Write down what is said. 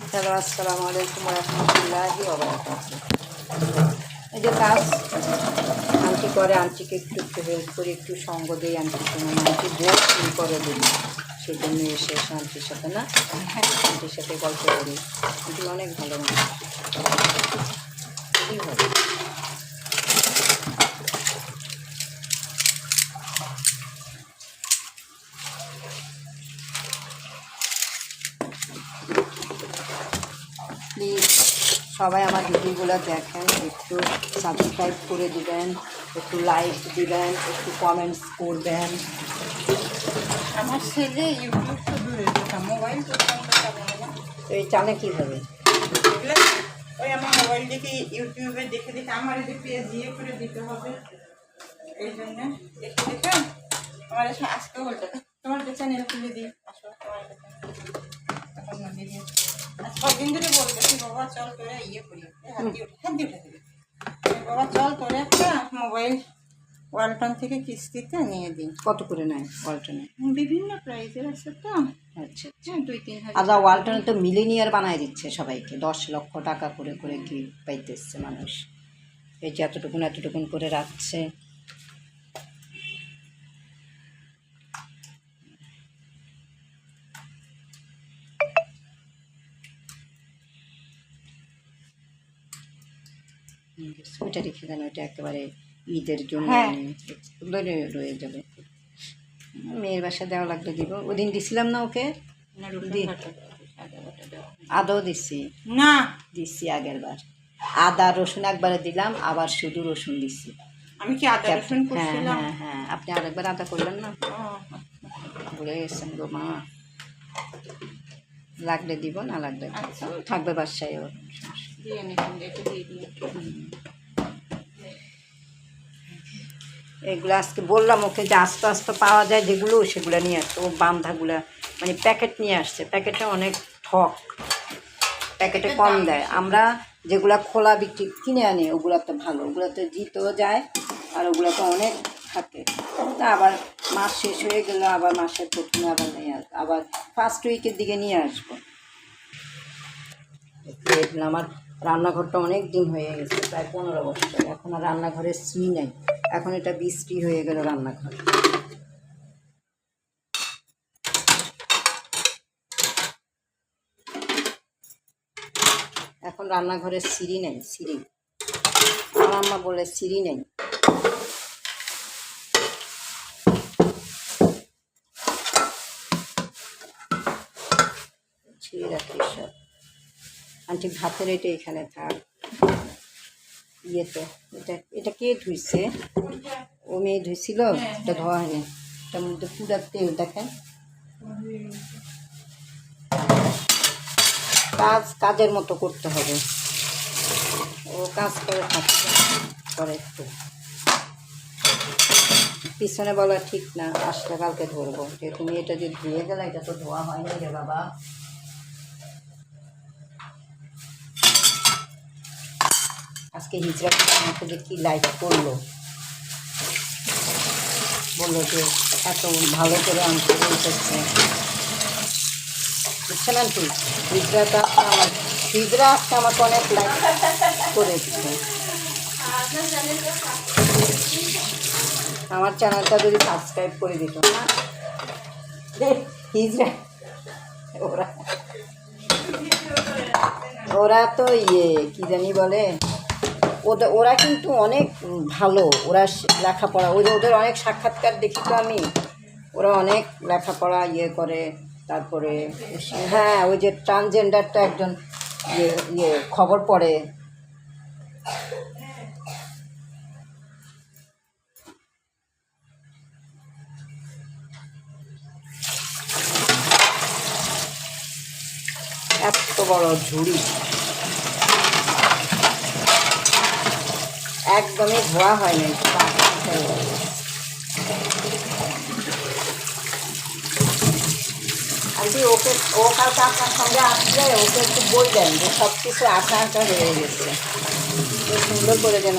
Hello, আসসালামু আলাইকুম রহমতুল্লাহি এই যে কাজ, আন্টি করে, আন্টিকে একটু একটু হেল্প করে, একটু সঙ্গ দিই, আন্টির জন্য আন্টি ফিল করে দিই সেই জন্য এসে এসে আন্টির সাথে না, আন্টির সাথে গল্প করি। আন্টি অনেক ভালো মানুষ খুবই ভালো প্লিজ সবাই আমার ভিডিওগুলো দেখেন একটু সাবস্ক্রাইব করে দিবেন একটু লাইক দিবেন একটু কমেন্টস করবেন। আমার ছেলে ইউটিউব তো কথা মোবাইল তো এই জানে কীভাবে এগুলো ওই আমার মোবাইল দেখে ইউটিউবে দেখে দেখে আমার যে পেজ ইয়ে করে দিতে হবে। এই জন্য দেখে দেখে আমার এসে আজকে বলতে তোমার চ্যানেল খুলে দিই। আসো তোমার তখন কদিন ধরে বলতেছি বাবা চল করে ইয়ে করি এই হাত দিয়ে হাত দিয়ে উঠে দিবি বাবা চল করে একটা মোবাইল ওয়ালটন থেকে কিস্তিতে নিয়ে কত করে নেয় ওয়ালটনে বিভিন্ন প্রাইজের আছে তো আচ্ছা দুই তিন হাজার আদা ওয়ালটনে তো মিলিনিয়ার বানায় দিচ্ছে সবাইকে দশ লক্ষ টাকা করে করে কি পাইতেছে মানুষ. এই যে এতটুকুন এতটুকুন করে রাখছে ওইটা রেখে দেন ওইটা একেবারে ঈদের জন্য হ্যাঁ। এগুলো রয়ে- যাবে। মেয়ের বাসা দেওয়া লাগলে দিব। ওদিন দিছিলাম না ওকে? না, রসুন দি। বাটা, আদা আদৌ দিছি। না। দিছি আগের বার। আদা রসুন একবারে দিলাম আবার শুধু রসুন দিছি। আমি কি আদা রসুন হ্যাঁ করছিলাম? হ্যাঁ হ্যাঁ। আপনি আরেকবার আদা করলেন না? ও, ভুলে গেছেন গো মা। লাগলে দিব না লাগলে আচ্ছা। থাকবে বাসায় ওর দিয়ে নিলাম, রেখে দিয়ে দিই। এগুলো আজকে বললাম ওকে যে আস্তে আস্তে পাওয়া যায় যেগুলো সেগুলো নিয়ে আসছে। ও বান্ধাগুলো মানে প্যাকেট নিয়ে আসছে। প্যাকেটে অনেক ঠক। প্যাকেটে কম দেয়। আমরা যেগুলো খোলা বিক্রি কিনে আনি ওগুলোতে ভালো। ওগুলোতে জিতেও যায় আর ওগুলোতে অনেক থাকে। তা আবার মাস শেষ হয়ে গেলে আবার মাসের প্রথমে আবার নিয়ে আসব আবার ফার্স্ট উইকের দিকে নিয়ে আসব। দেখলাম আমার রান্নাঘরটা অনেক দিন হয়ে গেছে, প্রায় পনেরো বছর। এখন আর রান্নাঘরের শ্রী নেই। এখন এটা বৃষ্টি হয়ে গেল রান্নাঘর। এখন রান্নাঘরের সিঁড়ি নেই, সিঁড়ি। আমার আম্মা বলে সিঁড়ি নেই। ছিঁড়ে রাখি সব? আন্টি ভাতের এটা এখানে থাক। ইয়েতে, এটা এটা কে ধুইছে? ও মেয়ে ধুইছিল? এটা ধোয়া হয়নি। এটার মধ্যে পুরা তেল, দেখেন। কাজ কাজের মতো করতে হবে। ও কাজ করে থাকছে করে একটু। পিছনে বলা ঠিক না, আসলে কালকে ধরবো। যে তুমি এটা যে ধুয়ে গেলে, এটা তো ধোয়া হয়নি রে বাবা। আজকে হিজড়া আমাকে যে কী লাইক করল? বলল যে এত ভালো করে আনতে বলতেছে। বুঝছেন আন্টি? হিজড়াটা আমার হিজড়া আজকে আমাকে অনেক লাইক করেছে। আমার চ্যানেলটা যদি সাবস্ক্রাইব করে দিত না। হিজড়া ওরা ওরা তো ইয়ে কি জানি বলে? ওদের ওরা কিন্তু অনেক ভালো, ওরা লেখাপড়া, ওই যে ওদের অনেক সাক্ষাৎকার দেখি তো আমি। ওরা অনেক লেখাপড়া ইয়ে করে, তারপরে হ্যাঁ ওই যে ট্রান্সজেন্ডারটা একজন ইয়ে ইয়ে খবর পড়ে। এত বড় ঝুড়ি। একদমই ধোয়া হয় না আন্টি, ওকে, ও কালকে আপনার সঙ্গে আসলে ওকে একটু বলবেন যে সব কিছু আঁকা আঁকা হয়ে গেছে। সুন্দর করে যেন